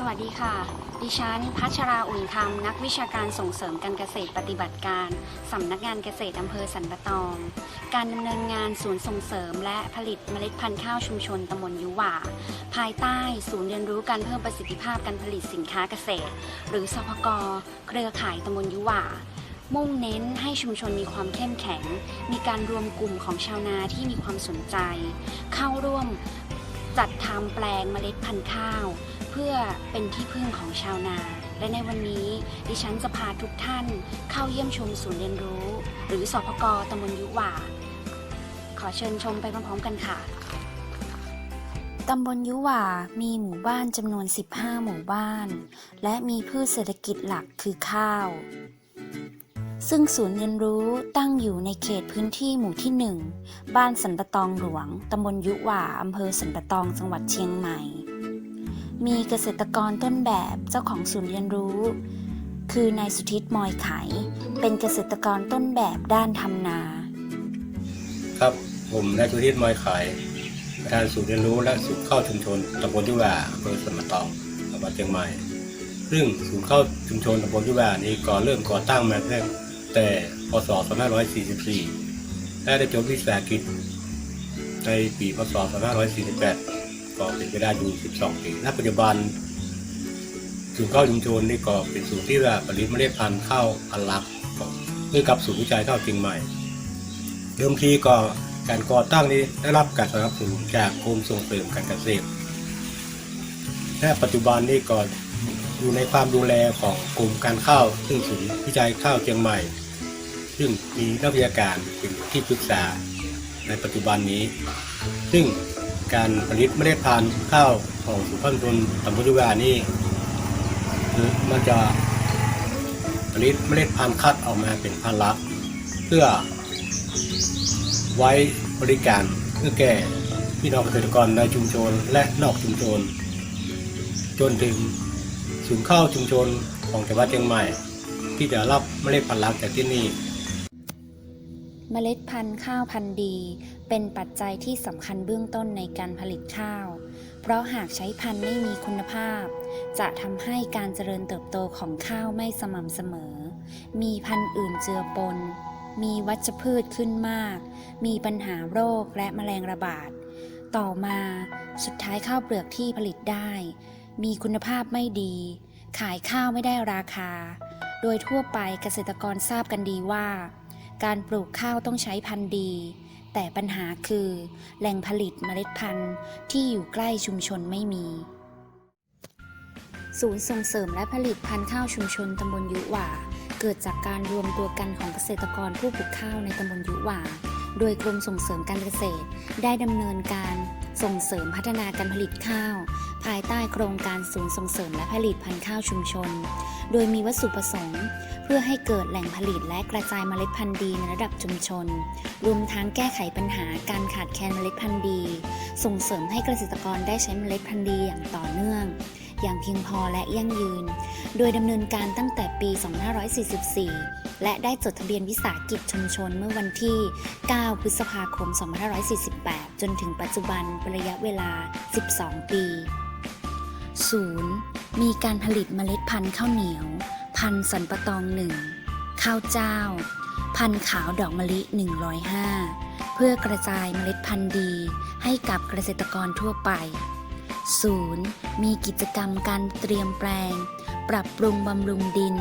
สวัสดีค่ะ ดิฉันพัชราอุ่นคำนักวิชาการส่งเสริมการเกษตรปฏิบัติการ สำนักงานเกษตรอำเภอสันปะตอง การดำเนินงานศูนย์ส่งเสริม และผลิตเมล็ดพันธุ์ข้าวชุมชนตำบลยุหว่า ภายใต้ศูนย์เรียนรู้การเพิ่มประสิทธิภาพการผลิตสินค้าเกษตร หรือสพกเครือข่ายตำบลยุหว่ามุ่งเน้นให้ชุมชนมีความเข้มแข็ง มีการรวมกลุ่มของชาวนาที่มีความสนใจ เข้าร่วมจัดทำแปลงเมล็ดพันธุ์ข้าว พื่อเป็นที่พึ่งของชาวนา และในวันนี้ ดิฉันจะพาทุกท่านเข้าเยี่ยมชมศูนย์เรียนรู้ หรือสพกตำบลยุหว่า ขอเชิญชมไปพร้อมๆกันค่ะ ตำบลยุหว่ามีหมู่บ้านจำนวน 15 หมู่บ้าน และมีพืชเศรษฐกิจหลักคือข้าว ซึ่งศูนย์เรียนรู้ตั้งอยู่ในเขตพื้นที่หมู่ที่ 1 บ้านสันปะตองหลวง ตำบลยุหว่าอำเภอสันปะตองจังหวัดเชียงใหม่ มีเกษตรกรต้นแบบเจ้าของศูนย์เรียนรู้ คือนายสุทิตมอยไข เป็นเกษตรกรต้นแบบด้านทำนา ครับผมนายชุทิศมอยไขประธานศูนย์เรียนรู้และศูนย์เข้าชุมชนตำบลยุวาอำเภอสมตองจังหวัดเชียงใหม่ ซึ่งศูนย์เข้าชุมชนตำบลยุวานี้ก่อเริ่มก่อตั้งมาตั้งแต่พศ 2544 และได้จบวิสาหกิจในปีพศ 2548 ก็เป็นเวลาอยู่ 12 ปีณปัจจุบันศูนย์ข้าวชุมชนนี่ก็เป็นศูนย์ที่ว่าผลิตเมล็ดพันธุ์ข้าวพันลักของเพื่อกับศูนย์วิจัยข้าวเชียงใหม่ เดิมทีก็การก่อตั้งนี้ได้รับการสนับสนุนจากกรมส่งเสริมการเกษตรและปัจจุบันนี้ก็อยู่ในความดูแลของกรมการข้าวซึ่งศูนย์วิจัยข้าวเชียงใหม่ ซึ่งมีนักวิชาการเป็นที่ปรึกษาในปัจจุบันนี้ ซึ่ง การผลิตเมล็ดพันธุ์ข้าวของสุพรรณชนตำบลยุวานี่คือมันจะผลิตเมล็ดพันธุ์คัดออกมาเป็นพันธุ์ลักเพื่อไว้บริการเพื่อแก่พี่น้องเกษตรกรในชุมชนและนอกชุมชน จนถึงศูนย์ข้าวชุมชนของจังหวัดเชียงใหม่ ที่จะรับเมล็ดพันธุ์ลักจากที่นี่ เมล็ดพันธุ์ข้าวพันธุ์ดี เป็นปัจจัยที่สำคัญเบื้องต้นในการผลิตข้าว เพราะหากใช้พันธุ์ไม่มีคุณภาพ จะทำให้การเจริญเติบโตของข้าวไม่สม่ำเสมอ มีพันธุ์อื่นเจือปน มีวัชพืชขึ้นมาก มีปัญหาโรคและแมลงระบาด ต่อมาสุดท้ายข้าวเปลือกที่ผลิตได้ มีคุณภาพไม่ดี ขายข้าวไม่ได้ราคา โดยทั่วไปเกษตรกรทราบกันดีว่า การปลูกข้าวต้องใช้พันธุ์ดี แต่ปัญหาคือ แหล่งผลิตเมล็ดพันธุ์ที่อยู่ใกล้ชุมชนไม่มี ศูนย์ส่งเสริมและผลิตพันธุ์ข้าวชุมชนตำบลยุหว่า เกิดจากการรวมตัวกันของเกษตรกรผู้ปลูกข้าวในตำบลยุหว่า โดยกรมส่งเสริมการเกษตรได้ดำเนินการส่งเสริมพัฒนาการผลิตข้าว ภายใต้โครงการศูนย์ส่งเสริมและผลิตพันธุ์ข้าวชุมชน โดยมีวัตถุประสงค์ เพื่อให้เกิดแหล่งผลิตและกระจายเมล็ดพันธุ์ดีในระดับชุมชน รวมทั้งแก้ไขปัญหาการขาดแคลนเมล็ดพันธุ์ดี ส่งเสริมให้เกษตรกรได้ใช้เมล็ดพันธุ์ดีอย่างต่อเนื่อง อย่างเพียงพอและยั่งยืน โดยดำเนินการตั้งแต่ปี 2544และได้จดทะเบียนวิสาหกิจชุมชนเมื่อวันที่ 9 พฤษภาคม 2548 จนถึงปัจจุบันเป็นระยะเวลา 12 ปี 0. มีการผลิตเมล็ดพันธุ์ข้าวเหนียว พันธุ์สันปะตองหนึ่งข้าวเจ้า พันธุ์ขาวดอกมะลิ 105 เพื่อกระจายเมล็ดพันธุ์ดีให้กับเกษตรกรทั่วไป 0. มีกิจกรรมการเตรียมแปลง ปรับปรุงบำรุงดิน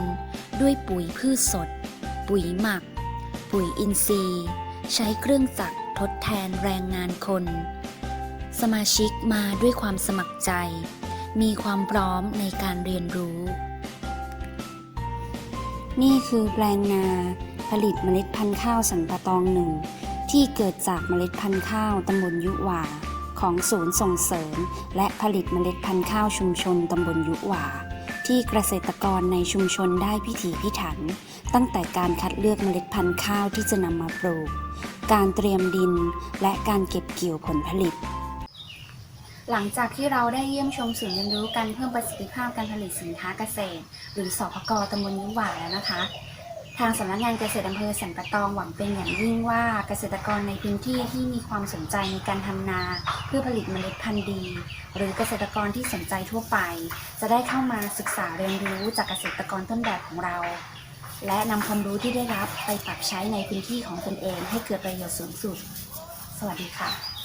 ด้วยปุ๋ยพืชสด ปุ๋ยหมัก ปุ๋ยอินทรีย์ ใช้เครื่องจักรทดแทนแรงงานคน สมาชิกมาด้วยความสมัครใจ มีความพร้อมในการเรียนรู้ นี่คือแปลงนาผลิตเมล็ดพันธุ์ข้าวสันปะตองหนึ่งที่เกิดจากเมล็ดพันธุ์ข้าวตำบลยุหวาของศูนย์ส่งเสริม และผลิตเมล็ดพันธุ์ข้าวชุมชนตำบลยุหวาที่เกษตรกรในชุมชนได้พิถีพิถัน ตั้งแต่การคัดเลือกเมล็ดพันธุ์ข้าวที่จะนำมาปลูก การเตรียมดินและการเก็บเกี่ยวผลผลิต หลังจากที่เราได้เยี่ยมชมศูนย์เรียนรู้การเพิ่มประสิทธิภาพการผลิตสินค้าเกษตร หรือสพกตำบลยุหว่าแล้วนะคะ ทางสำนักงานเกษตรอำเภอสันปะตองหวังเป็นอย่างยิ่งว่าเกษตรกรในพื้นที่ที่มีความสนใจในการทำนา เพื่อผลิตเมล็ดพันธุ์ดี หรือเกษตรกรที่สนใจทั่วไป จะได้เข้ามาศึกษาเรียนรู้จากเกษตรกรต้นแบบของเรา และนำความรู้ที่ได้รับไปปรับใช้ในพื้นที่ของตนเอง ให้เกิดประโยชน์สูงสุด สวัสดีค่ะ